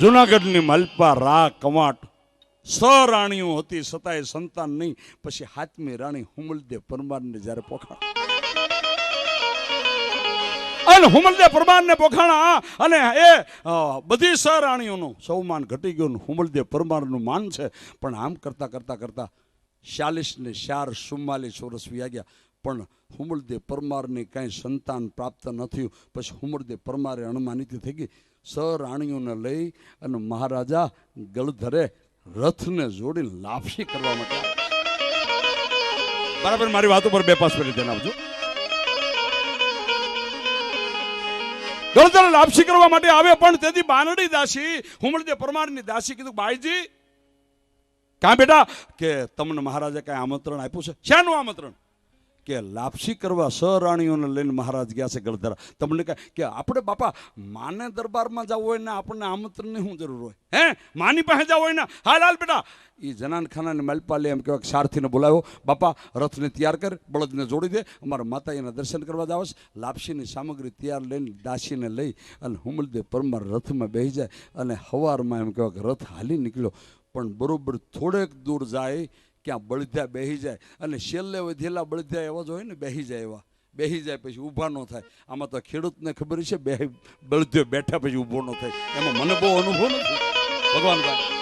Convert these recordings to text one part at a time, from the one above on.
જુનાગઢની મલપા રા કવાટ, સ રાણીઓ હતી છતાંય સંતાન નહીં. પછી હાથમી રાણી હુમલદેવ પરમારને જ્યારે પોખાણ. અને હુમલદેવ પરમારને પોખાણા અને એ બધી સ રાણીઓનું સૌમાન ઘટી ગયું હુમલદેવ પરમારનું માન છે. પણ આમ કરતા કરતા કરતા ચાલીસ ને ચાર ચુમ્માલીસ વર્ષ વ્યા પણ હુમલદેવ પરમારને કાંઈ સંતાન પ્રાપ્ત ન થયું. પછી હુમલદેવ પરમારે અણમાનિત થઈ ગઈ. સ રાણીઓને લઈ અને મહારાજા ગળધરે રથને જોડીને લાપસી કરવા માટે બરાબર, મારી વાત ઉપર બે પાસ મિનિટ ધ્યાન આપજો. ગળધર લાપસી કરવા માટે આવે, પણ તેથી બાનડી દાસી હુમલદેવ પરમારની દાસી કીધું, બાઈજી, કાં બેટા, કે તમને મહારાજે કાંઈ આમંત્રણ આપ્યું છે? શાનું આમંત્રણ? કે લાપસી કરવા સ રાણીઓને લઈને મહારાજ ગયા છે ગળધરા. તમને કહે કે આપણે બાપા, માને દરબારમાં જવું હોય ને આપણને આમંત્રણની શું જરૂર હોય? હે? માની પાસે જવું હોય ને? હાલ હાલ બેટા. એ જનાનખાનાને મલપાલે એમ કહેવાય સારથીને બોલાવ્યો. બાપા, રથને તૈયાર કર, બળદને જોડી દે. અમારા માતાજીના દર્શન કરવા જાવ લાપસીની સામગ્રી તૈયાર લઈને દાસીને લઈ અને હુમલદેવ પરમાર રથમાં બેસી જાય અને હવારમાં એમ કહેવાય કે રથ હાલી નીકળ્યો. પણ બરોબર થોડેક દૂર જાય ક્યાં બળદ્યા બેહી જાય. અને છેલ્લે વધેલા બળદ્યા એવા જ હોય ને, બેહી જાય એવા. બેહી જાય પછી ઊભા ન થાય. આમાં તો ખેડૂતને ખબર છે, બે બળદ્યો બેઠા પછી ઊભો ન થાય. એમાં મને બહુ અનુભવ નથી. ભગવાન ભાઈ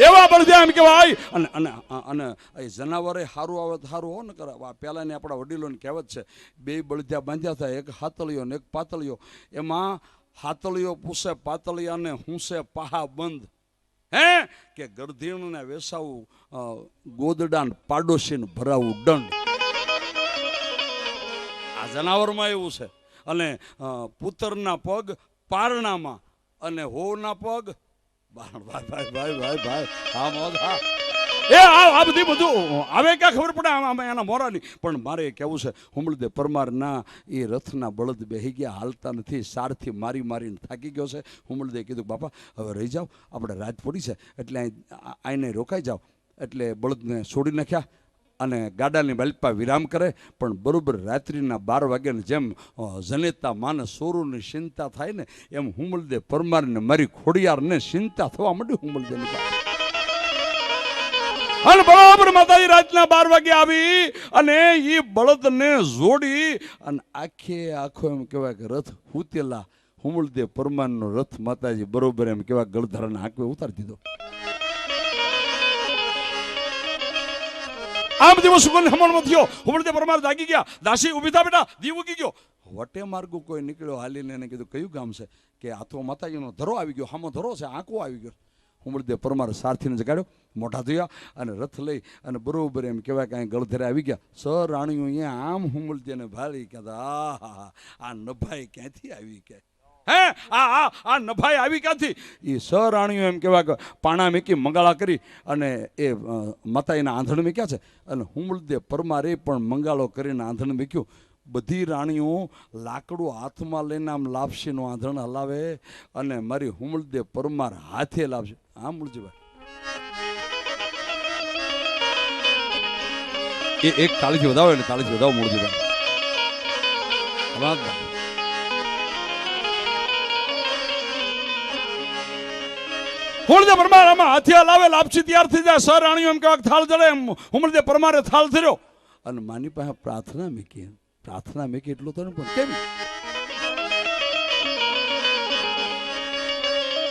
એવા બળધ્યા એમ કહેવાય. અને અને અને એ જનાવરે સારું આવે તો સારું હો ને કરે પહેલાંની આપણા વડીલોને કહેવત છે, બે બળધ્યા બાંધ્યા થાય એક હાતળીઓ ને એક પાતળીયો. એમાં હાતળીયો પૂછે પાતળિયાને હુંસે, પાહા બંધ. હે? કે ગરધીણને વેસાવું ગોદડાન પાડોશીને ભરાવું દંડ. આ જનાવરમાં એવું છે. અને પુત્રના પગ પારણામાં અને હોના પગ. ભાઈ ભાઈ ભાઈ ભાઈ ભાઈ હા હા. એ, આ બધી બધું આવે ક્યાં ખબર પડે? આમ એના મોરાની. પણ મારે કહેવું છે હુમલદેવ પરમારના એ રથના બળદ બેહી ગયા, હાલતા નથી, સારથી મારી મારીને થાકી ગયો છે. હુમલદેવ કીધું, બાપા, હવે રહી જાઓ, આપણે રાત પડી છે, એટલે આઈને રોકાઈ જાઓ. એટલે બળદને છોડી નાખ્યા અને ગાડાની બાલપા વિરામ કરે, પણ બરોબર રાત્રિના બાર વાગ્યાની જેમ જનેતા માને સોરુની ચિંતા થાય ને, એમ હુમલદેવ પરમારને મારી ખોડિયારને ચિંતા થવા માંડી હુમલદેવની અને બરાબર માતાજી, રાતના બાર વાગે આવી અને એ બળદને જોડી અને આખે આખો એમ કહેવાય કે રથ હુતેલા હુમળદેવ પરમાનનો રથ માતાજી બરોબર એમ કહેવાય, ગળધારાને હાંકવે ઉતારી દીધો. આમ દિવસ સુગંધ હમણમાં થયો. હુમળદેવ પરમાર જાગી ગયા. દાસી ઊભી થા બેટા, દીવ ઉગી ગયો. વટે માર્ગો કોઈ નીકળ્યો હાલીને એને કીધું, કયું ગામ છે? કે આ તો માતાજીનો ધરો આવી ગયો, હામો ધરો છે આંકો આવી ગયો. હુમલદેવ પરમાર સારથીને જગાડ્યો મોઢા ધોયા અને રથ લઈ અને બરોબર એમ કહેવાય કે અહીં ગળધરે આવી ગયા. સર, રાણીઓ અહીંયા આમ હુમલદેવને ભાળી કહેતા આ હા હા, આ નભાઈ ક્યાંથી આવી કે? હે, આ આ આ નભાઈ આવી ક્યાંથી? એ સ રાણીઓ એમ કહેવાય કે પાણા મેકી મંગાળા કરી અને એ માતા એના આંધણ મૂક્યા છે. અને હુમલદેવ પરમારે પણ મંગાળો કરીને આંધણ મૂક્યું. બધી રાણીઓ લાકડું હાથમાં લઈને આમ લાપસીનું આંધણ હલાવે અને મારી હુમલદેવ પરમાર હાથે લાવશે. હા મુળજીભાઈ એ એક તાળીથી વધાવો એટલે તાળીથી વધાવો મુળજીભાઈ પરમાર આમાં હાથે હલાવે, લાપસી તૈયાર થઈ જાય. સર રાણીઓ એમ કહેવાય થાળ પરમારે થાળ ધર્યો. અને માની પાસે પ્રાર્થના મૂકી. પ્રાર્થના મેં કેટલું તો પણ કેમ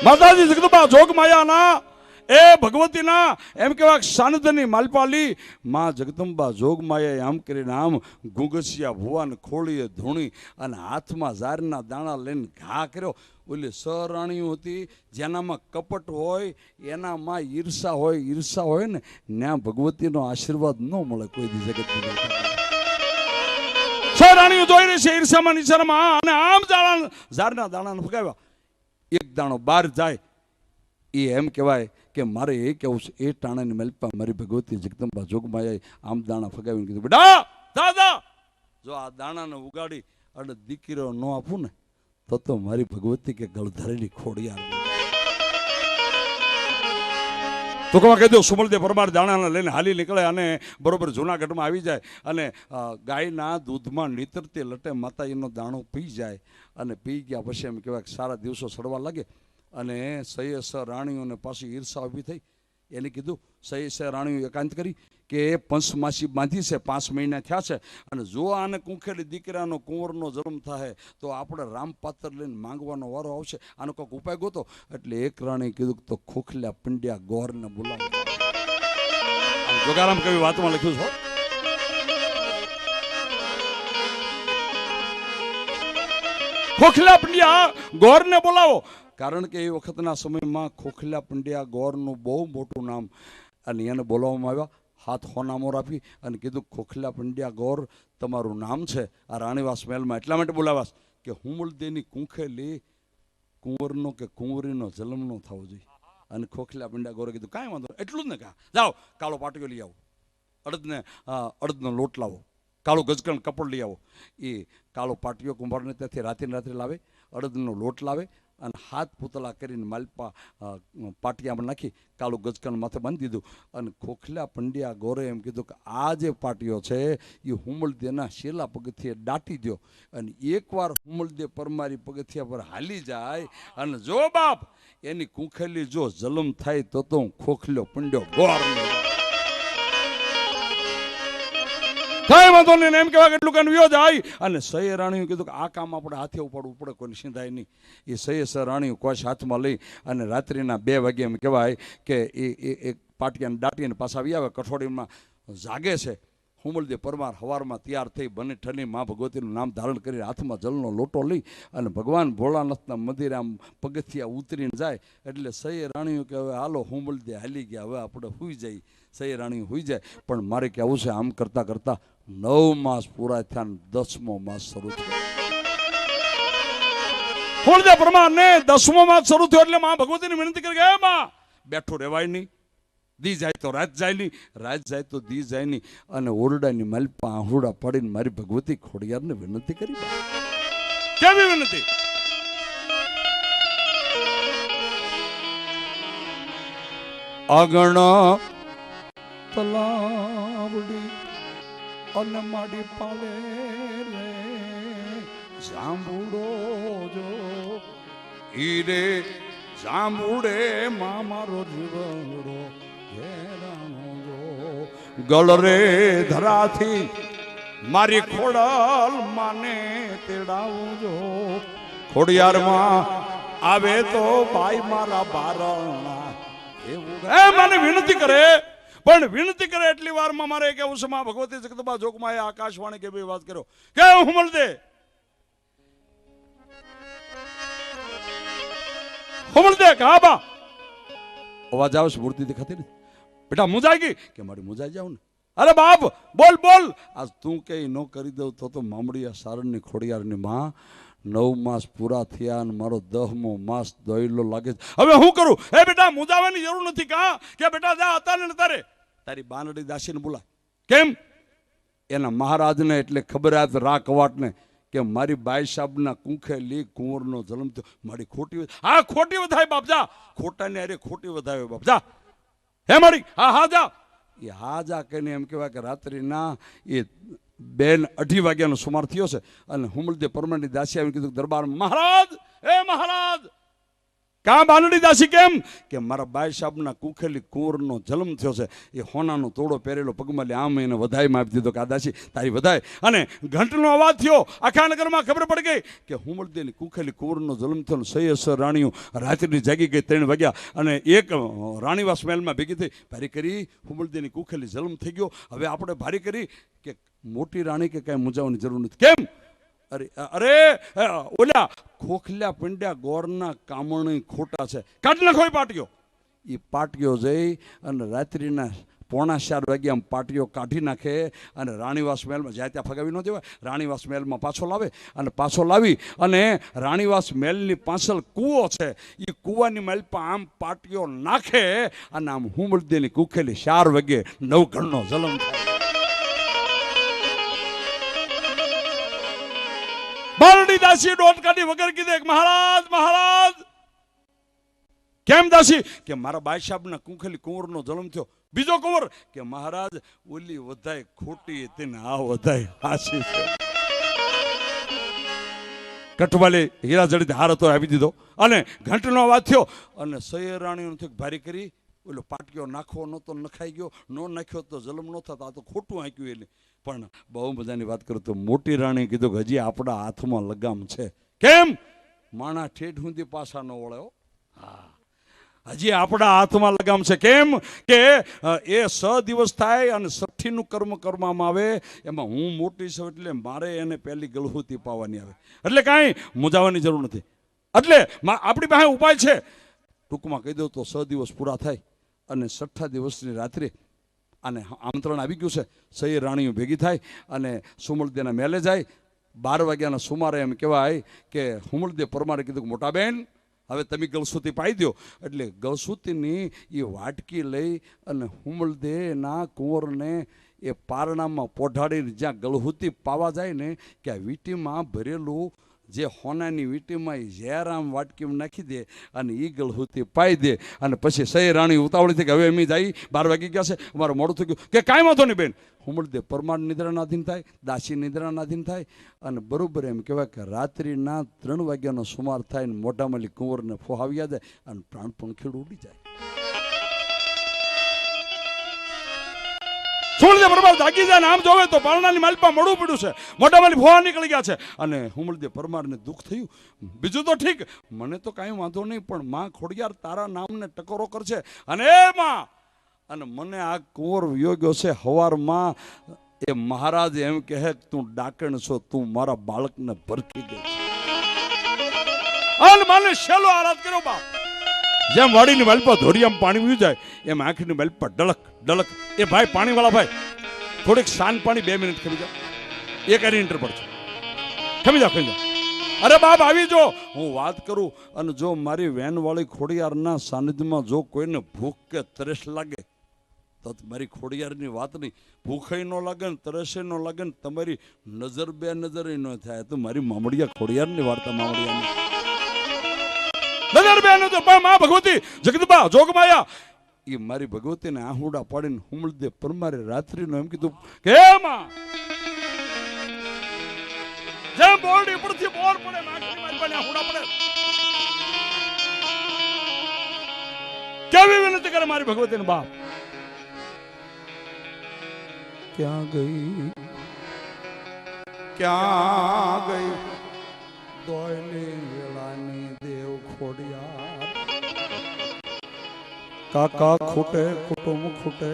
માતાજી, જગદંબા જોગ માયાના એ ભગવતીના, એમ કેવા સાનિધ્યની માલપાલી. માં જગદંબા જોગ માયાએ આમ કરીને આમ ગુગસિયા ભુવાન ખોળીએ ધૂણી અને હાથમાં ઝારના દાણા લઈને ઘા કર્યો. ઓલી સરાણીઓ હતી, જેનામાં કપટ હોય, એનામાં ઈર્ષા હોય ઈર્ષા હોય ને ત્યાં ભગવતીનો આશીર્વાદ ન મળે કોઈ દી જગતની છ રાણીઓ જોઈ રહી નિશામાં અને આમ દાણા ઝાડના દાણાને ફગાવ્યા. એક દાણો બહાર જાય. એ એમ કહેવાય કે મારે એ કહેવું છે, એ ટાણાની મલપા મારી ભગવતી જગદંબા જોગમાં આમ દાણા ફગાવીને કીધું. બેટા દાદા જો આ દાણાને ઉગાડી અને દીકરીઓ ન આપું ને, તો તો મારી ભગવતી કે ગળધરેલી ખોડિયાર તો કહી દો સુમલદેવ પરમાર દાણાને લઈને હાલી નીકળે અને બરોબર જૂનાગઢમાં આવી જાય અને ગાયના દૂધમાં નીતરતી લટે માતાજીનો દાણો પી જાય અને પી ગયા પછી એમ કહેવાય સારા દિવસો સડવા લાગે અને સૈયસર રાણીઓને પાછી ઈર્ષા ઊભી થઈ એને કીધું સૈયસર રાણીઓ એકાંત કરી કે પંચમાસી બાંધી છે, પાંચ મહિના થયા છે. અને જો આને કુંખેલી દીકરાનો કુંવરનો જન્મ થાય, તો આપણે રામપાત્ર લઈને માંગવાનો વારો આવશે. આનો કોઈક ઉપાય ગોતો? એટલે એક રાણી કીધું તો ખોખલા પંડ્યા ગોરને બોલાવો. જોગારામ કવિ વાતમાં લખ્યું છે ખોખલા પંડ્યા ગોરને બોલાવો. કારણ કે એ વખતના સમયમાં ખોખલા પંડ્યા ગોરનું બહુ મોટું નામ અને એને બોલાવવામાં આવ્યા. હાથ હોનામોર આપી અને કીધું, ખોખલા પંડ્યા ગોર, તમારું નામ છે. આ રાણીવાસ મહેલમાં. એટલા માટે બોલાવાસ કે હુમલદેની કુંખેલી કુંવરનો કે કુંવરીનો જન્મ ન થવો જોઈએ. અને ખોખલા પંડ્યા ગોરે કીધું, કાંઈ વાંધો. એટલું જ ને કા? જાઓ, કાળો પાટિયો લઈ આવો. અડદને અડદનો લોટ લાવો. કાળું ગજકણ કપડ લઈ આવો. એ કાળો પાટિયો કુંભારને ત્યાંથી રાત્રે રાત્રે લાવે, અડદનો લોટ લાવે અને હાથ પૂતળા કરીને માલપા પાટિયામાં નાખી કાળું ગજકણ માથે બાંધી દીધું. અને ખોખલા પંડ્યા ગોરે એમ કીધું કે આ જે પાટિયો છે એ હુમલદેના શેલા પગથિયે દાટી દો અને એકવાર હુમલદે પરમારી પગથિયા પર હાલી જાય અને જો બાપ, એની કુંખેલી જો જલમ થાય તો તો હું ખોખલ્યો પંડ્યો ગોર કઈ વાંધો નહીં એમ કહેવાય કે એટલું કાન વ્યો જાય અને સહી રાણીઓ કીધું કે આ કામ આપણે હાથે ઉપાડવું પડે કોઈને સિંધાય નહીં. એ સહી સર રાણીઓ કોશ હાથમાં લઈ અને રાત્રિના બે વાગે એમ કહેવાય કે એ એક પાટિયાને દાટીને પાછા આવી આવે, કઠોળીમાં જાગે છે. હુમલદેવ પરમાર હવારમાં તૈયાર થઈ બને ઠની મા ભગવતીનું નામ ધારણ કરી હાથમાં જલનો લોટો લઈ અને ભગવાન ભોળાનાથના મંદિરે આમ પગથિયા ઉતરીને જાય. એટલે સહી રાણીઓ કે હવે હાલો હુમલદે હાલી ગયા, હવે આપણે હુઈ જઈ સહી રાણીઓ હુઈ જાય. પણ મારે કહેવું છે, આમ કરતાં કરતાં નવ માસ પૂરા થયા દસમો માસ શરૂ થયો. પરમાર ને દસમો માસ શરૂ થયો એટલે મા ભગવતીની વિનંતી કરી ગયા માં, બેઠો રહેવાય નહીં. દી જાય તો રાત જાય નહીં, રાત જાય તો દી જાય નહીં. અને ઓરડાની મલપા આહુડા પડીને મારી ભગવતી ખોડિયારને વિનંતી કરી કેવી વિનંતી? અગણ તલાવડી અને માડી પાલે રે. જાંબુડો જો. હીરે, જાંબુડે માં મારો જીવડો ઘેરાનો જો. ગળ રે ધરાથી મારી ખોડલ માને તેડાવું જો. ખોડિયારમાં આવે તો ભાઈ મારા બારણા. એવું. મને વિનંતી કરે પણ વિનંતી કરે એટલી વારમાં મારે કેવું છે ભગવતી જગદંબા જોગમાં આકાશવાણી કે ભાઈ વાત કર્યો. કે હું મળદે? હું મળતે હા અવાજ આવે મૂર્તિ દેખાતી બેટા મુંજાઈ ગઈ? કે મારી મુંજાઈ ને? અરે બાપ, બોલ બોલ. આજ તું કે ન કરી દઉં તો તો મામડિયા સારણની ખોડિયારની માં નવ માસ પૂરા થયા અને મારો દહમો માસ દોયલો લાગે હવે હું કરું? એ બેટા મુંજાવાની જરૂર નથી કા? કે બેટા જા અત્યારે ને તારે બાનડી દાસીને બોલા કેમ? એના મહારાજને એટલે ખબર આત રા કવાટને કે મારી બાઈ સાહેબના કુંખે લી કુંવરનો જન્મ થયો. મારી ખોટી હા ખોટી વધાય બાપ જા. ખોટાને અરે ખોટી વધાવે બાપજા હે મારી હા હા જા. એ હા જા કહીને એમ કહેવાય કે રાત્રિના એ બેન અઢી વાગ્યાનો સુમાર થયો છે. અને હુમલદેવ પરમાની દાસી આવીને કીધું દરબાર મહારાજ એ કાં બાનડી દાસી કેમ? કે મારા બાઈ સાહેબના કુખેલી કુંવરનો જન્મ થયો છે. એ હોનાનો તોડો પહેરેલો પગમાં લે આમ એને વધાઈમાં આપી દીધો કે, આ દાસી, તારી વધાય અને ઘંટનો અવાજ થયો. આખા નગરમાં ખબર પડી ગઈ કે હુમલદેની કુખેલી કુંવરનો જન્મ થયો સૈયસર રાણીઓ રાત્રિની જાગી ગઈ ત્રણ વાગ્યા અને એક રાણીવાસ મહેલમાં ભેગી થઈ. ભારી કરી, હુમલદેની કુખેલી જન્મ થઈ ગયો. હવે આપણે ભારી કરી કે મોટી રાણી કે કાંઈ મૂંઝાવાની જરૂર નથી. કેમ? અરે અરે ઓલા ખોખલા પંડ્યા ગોરના કામણી ખોટા છે. કાઢી નાખો એ પાટીઓ એ પાટીઓ જઈ અને રાત્રિના પોણા ચાર વાગ્યા આમ પાટીઓ કાઢી નાખે અને રાણીવાસ મહેલમાં જાય ત્યાં ફગાવી ન દેવાય, રાણીવાસ મહેલમાં પાછો લાવે અને પાછો લાવી અને રાણીવાસ મહેલની પાછળ કૂવો છે. એ કૂવાની મહેલ પર આમ પાટીઓ નાખે અને આમ હુમળદેની કુખેલી ચાર વાગ્યે નવઘણનો જલમ થાય. દાસી ડોટ કાઢી વગર કીધે મહારાજ મહારાજ. કેમ દાસી? કે મારા બાઈ સાહેબના કુંખલી કુંવરનો જન્મ થયો. બીજો કુંવર કે, મહારાજ, ઓલી વધાય ખોટી તેને આ વધાય હાસી છે. કઠવાલે હીરા જડિત હાર હતો આવી દીધો. અને ઘંટનો વાત થયો અને સૈયરાણીનું થયું ભારી કરી ઓલો પાટક્યો નાખવો નહોતો, નખાઈ ગયો. ન નાખ્યો તો જલમ ન થતો. આ તો ખોટું આંક્યું એને. પણ બહુ મજાની વાત કરું તો મોટી રાણી કીધું કે હજી આપણા હાથમાં લગામ છે. કેમ? માણા ઠેઠ સુધી પાછા ન વળ્યો હા. હજી આપણા હાથમાં લગામ છે. કેમ? કે એ સ દિવસ થાય અને સઠ્ઠીનું કર્મ કરવામાં આવે. એમાં હું મોટી છું એટલે મારે એને પહેલી ગળહુતી પાવાની આવે. એટલે કાંઈ મૂંઝાવાની જરૂર નથી. એટલે આપણી પાસે ઉપાય છે. ટૂંકમાં કહી દઉં તો સ દિવસ પૂરા થાય. અને છઠ્ઠા દિવસની રાત્રે અને આમંત્રણ આવી ગયું છે. સહી રાણીઓ ભેગી થાય અને સુમળદેના મેલે જાય. બાર વાગ્યાના સુમારે એમ કહેવાય કે હુમલદે પરમારે કીધું કે, મોટા બેન, હવે તમે ગલસુતી પાઈ દો એટલે ગલસુતીની એ વાટકી લઈ અને હુમળદેના કુંવરને એ પારણામાં પોઢાડીને જ્યાં ગળહુતી પાવા જાય ને કે આ વીટીમાં ભરેલું જે હોનાની વીંટીમાં એ જયરામ વાટકીમાં નાખી દે અને ઈ હુતી પાઈ દે. અને પછી સહી રાણી ઉતાવળી થઈ કે હવે એમ જાય બાર વાગી ગયા છે મારું મોડું થઈ ગયું. કે કાંઈ વાંધો નહીં બેન. હુમળદે પરમાર નિદ્રાનાધીન થાય, દાસી નિદ્રાનાધીન થાય અને બરોબર એમ કહેવાય કે રાત્રિના ત્રણ વાગ્યાનો સુમાર થાય ને મોઢામાંથી કુંવરને ફોહાવ્યા જાય અને પ્રાણ પંખીડ ઉડી જાય. સુમળદે પરમાર જાગી જાય આમ જોવે તો પારણાની માલપા મોડું પડ્યું છે. મોઢામાંથી ફોહા નીકળી ગયા છે. અને હુમળદે પરમારને દુઃખ થયું. બીજું તો ઠીક. મને તો કાંઈ વાંધો નહીં, પણ માં ખોડિયાર તારા નામને ટકોરો કરશે. અને એ માં! અને મને આ કુંવર યોગ્યો છે હવારમાં. એ મહારાજ એમ કહે, તું ડાકણ છો, તું મારા બાળકને ભરખી દે અન મને શેલો આરાધ કર્યો બાપ. જેમ વાડીની વાલપા આમ પાણી પીવું જાય, એમ આંખની વાલપા ડળક ડળક. એ ભાઈ પાણીવાળા ભાઈ, થોડીક શાન પાણી બે મિનિટ ખમી જાઓ. એક એની ઇન્ટર પડશે ખમી જાઓ ખમી જાઓ. અરે બાપ, આવી જો. હું વાત કરું અને જો મારી વેનવાળી ખોડિયારના સાનિધ્યમાં જો કોઈને ભૂખ કે તરસ લાગે, તો મારી ખોડિયારની વાત નહીં. ભૂખય ન લાગે ને તરસે ન લાગે ને તમારી નજર બે નજરે ન થાય. તો મારી મામડિયા ખોડિયારની વાર્તા, મામડિયાની. માં ભગવતી જગદબા જોગમાયા. એ મારી ભગવતીને આહુડા પાડીને હુમળદે પરમારે રાત્રિનો એમ કીધું કે હે માં જેમ બોરડી ઉપરથી બોર પડે માખી મારી આહુડા પડે. કેવી વિનંતી કરે મારી ભગવતીને બાપ? ક્યાં ગઈ? ક્યાં ગઈ? દોયલી દેવ કાકા ખૂટે, કુટુંબ ખૂટે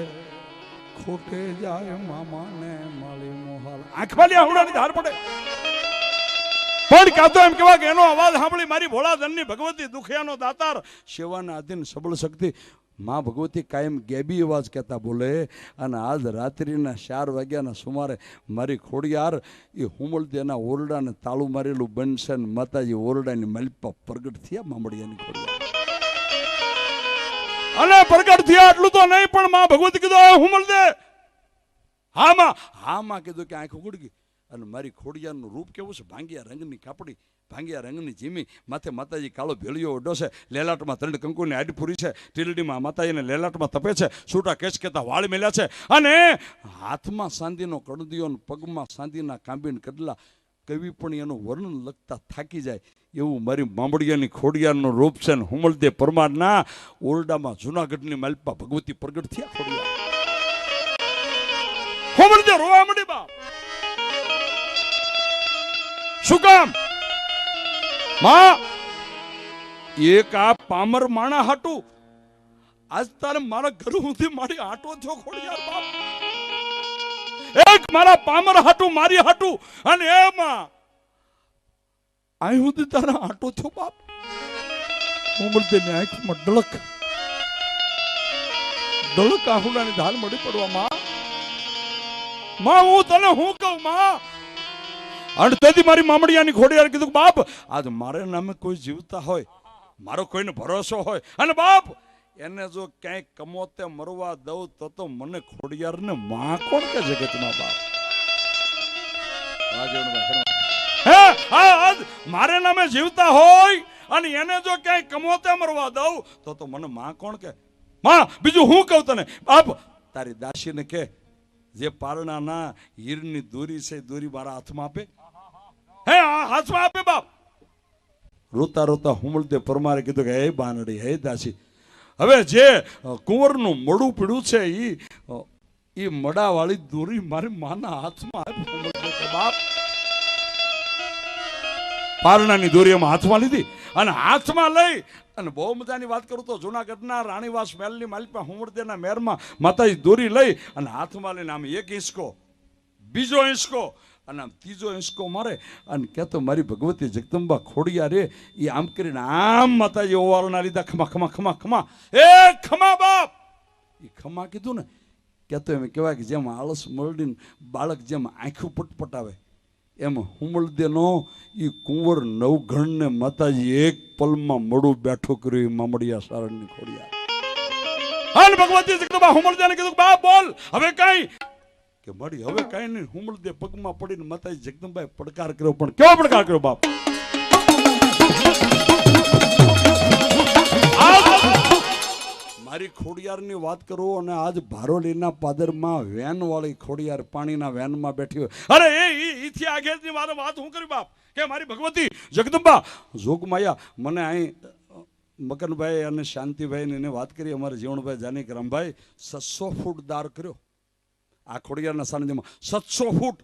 ખૂટે જાય મામાને માળી મોહાલ આંખમાં આહુડાની ધાર પડે. પણ કાં તો એમ કેવા કે એનો અવાજ સાંભળી મારી ભોળાધનની ભગવતી દુખિયાનો દાતાર સેવાના અધીન સબળ શક્તિ માં ભગવતી કાયમ ગેબી અવાજ કહેતા બોલે અને આજ રાત્રિના ચાર વાગ્યાના સુમારે મારી ખોડિયાર એ હુમલદેના ઓરડાને તાળું મારેલું બનશે ને માતાજી ઓરડાની મલપા પ્રગટ થયા મામડિયાની ખોડિયાર. અને પ્રગટ થયા એટલું તો નહીં, પણ માં ભગવતી કીધું, "આ હુમલ દે. હા, માં. હા, માં કીધું કે આંખ ઉગડી ગઈ અને મારી ખોડિયાનું રૂપ કેવું છે? ભાંગિયા રંગની કાપડી, ભાંગિયા રંગની જીમી. માથે માતાજી કાળો ભેળિયો ઓઢો છે. લેલાટમાં ત્રણ કંકુની આડપુરી પૂરી છે. ટીલડીમાં માતાજીને લેલાટમાં તપે છે. છૂટા કેચ કેતા વાળ મેલ્યા છે. અને હાથમાં સાંધીનો કડદિયો ને પગમાં સાંધીના કાંબીને કડલા કવિ પણ એનું વર્ણન લખતા થાકી જાય. એવું મારી મામડિયાની ખોડિયારનું રૂપ છે ને હુમલદે પરમારના ઓરડામાં જુનાગઢની માલપા ભગવતી પ્રગટ થયા ખોડિયા હુમલદે રોવા મળી બાપ. શું કામ? માં? એક આ પામર માણા હાટું. આજ તારે મારા ઘર સુધી મારી આટો થયો ખોડિયાર બાપ. એક મારા પામર હાટું, મારી હાટું. અને એ માં આય સુધી તારા આટો થયો બાપ. ઉમરદેની આંખમાં ડળક. ડળક આહુડાની ધાર મળી પડવા, માં. માં, હું તને હું કહું, માં? અને તેથી મારી મામડિયાની ખોડિયાર કીધું બાપ, આજ મારે નામે કોઈ જીવતા હોય, મારો કોઈને ભરોસો હોય. અને બાપ, એને જો ક્યાંય કમોતે મરવા દઉં તો તો મને ખોડિયારને મા કોણ કે જગતમાં બાપ. હે આજ મારે નામે જીવતા હોય અને એને જો ક્યાંય કમોતે મરવા દઉં તો તો મને માં કોણ કે માં, બીજું હું કહું તને? બાપ, તારી દાસીને કે, જે પારણાના હીરની દોરી છે દોરી મારા હાથમાં આપે. હે, આ આપે બાપ. રોતા રોતા હુમળતે પરમારે કીધું કે, હે બાનડી, હે દાસી, હવે જે કુંવરનું મોડું પીડું છે એ એ મડાવાળી દોરી મારી માના હાથમાં બાપ, પારણાની દોરી એમાં હાથમાં લીધી અને હાથમાં લઈ અને બહુ મજાની વાત કરું તો જુનાગઢના રાણીવાસ મહેલની માલિકા હુમરદેના મહેરમાં માતાજી દોરી લઈ અને હાથમાં લઈને આમ એક હિંચકો બીજો હિંચકો અને આમ ત્રીજો હિંસકો મારે, અને કહેતો મારી ભગવતી જગદંબા ખોડિયા રે એ આમ કરીને આમ માતાજી ઓવાળના લીધા, ખમા ખમા ખમા ખમા. એ ખમા બાપ! એ ખમા કીધું ને કહેતો એમ કહેવાય કે જેમ આળસ મરડીને બાળક જેમ આંખું પટપટાવે, એમ હુમલદેનો એ કુંવર નવઘણને માતાજી એક પલમાં મળું બેઠો કર્યું એ મામડિયા સારણની ખોડિયા. અને ભગવતી જગદંબા હુમલદેને કીધું બાપ બોલ, હવે કાંઈ કે મળી હવે કાંઈ નહીં હુમલદે પગમાં પડીને માતાજી જગદંબાએ પડકાર કર્યો પણ કેવો પડકાર કર્યો બાપ? મારી ખોડિયારની વાત કરું અને આજ ભારોલીના પાદરમાં વેન વાળી ખોડિયાર પાણીના વેનમાં બેઠી હોય. અરે એ ઈથી આગળની મારે વાત હું કરી બાપ? કે મારી ભગવતી જગદંબા જોગમાયા મને અહીં મકનભાઈ અને શાંતિભાઈ એને વાત કરી અમારા જીવણભાઈ જાનીક રામભાઈ સસો ફૂટ દાર કર્યો. આ ખોડિયારના સાનિધ્યમાં સત્સો ફૂટ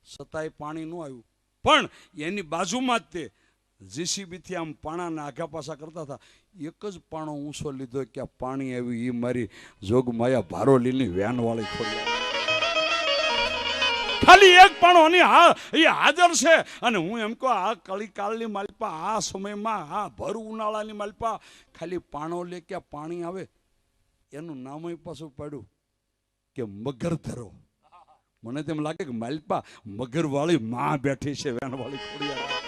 છતાંય પાણી ન આવ્યું. પણ એની બાજુમાં જ તે જીસીબીથી આમ પાણાના આઘા પાછા કરતા હતા. એક જ પાણો ઊંચો લીધો કે આ પાણી આવ્યું એ મારી જોગમાયા ભારોલીની વેનવાળી ખોડિયા. ખાલી એક પાણો અને હા, એ હાજર છે. અને હું એમ કહું, આ કળીકાલની માલપા, આ સમયમાં, આ ભર ઉનાળાની માલપા, ખાલી પાણો લે કે પાણી આવે. એનું નામ પાછું પડ્યું. કે મગર ધરો. મને તેમ લાગે કે માલપા મગર વાળી માં બેઠી છે વેન વાળી ખોડિયા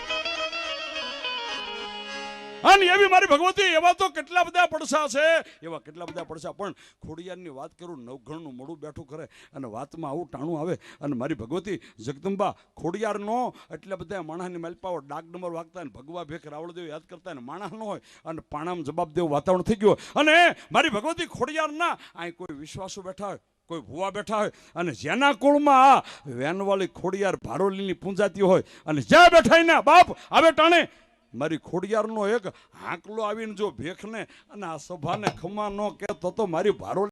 અને એવી મારી ભગવતી, એવા તો કેટલા બધા પડસા છે. એવા કેટલા બધા પડસા. પણ ખોડિયારની વાત કરું, નવઘણનું મોડું બેઠું કરે અને વાતમાં આવું ટાણું આવે અને મારી ભગવતી, જગદંબા ખોડિયારનો એટલા બધા માણસની માલપાઓ ડાક નંબર વાગતા અને ભગવા ભેખ રાવળદેવ યાદ કરતા અને માણસ ન હોય અને પાણામાં જવાબ દેવું વાતાવરણ થઈ ગયું અને મારી ભગવતી ખોડિયારના અહીં કોઈ વિશ્વાસો બેઠા હોય કોઈ ભૂવા બેઠા હોય અને જેના કુળમાં વેનવાળી ખોડિયાર ભારોલીની પૂંજાતી હોય અને જ્યાં બેઠા એના બાપ આવે ટાણે મારી ખોડિયારનો એક હાંકલો આવીને જો ભેખને અને આ સભાને ખમા ન કહેતો તો મારી ભારોલી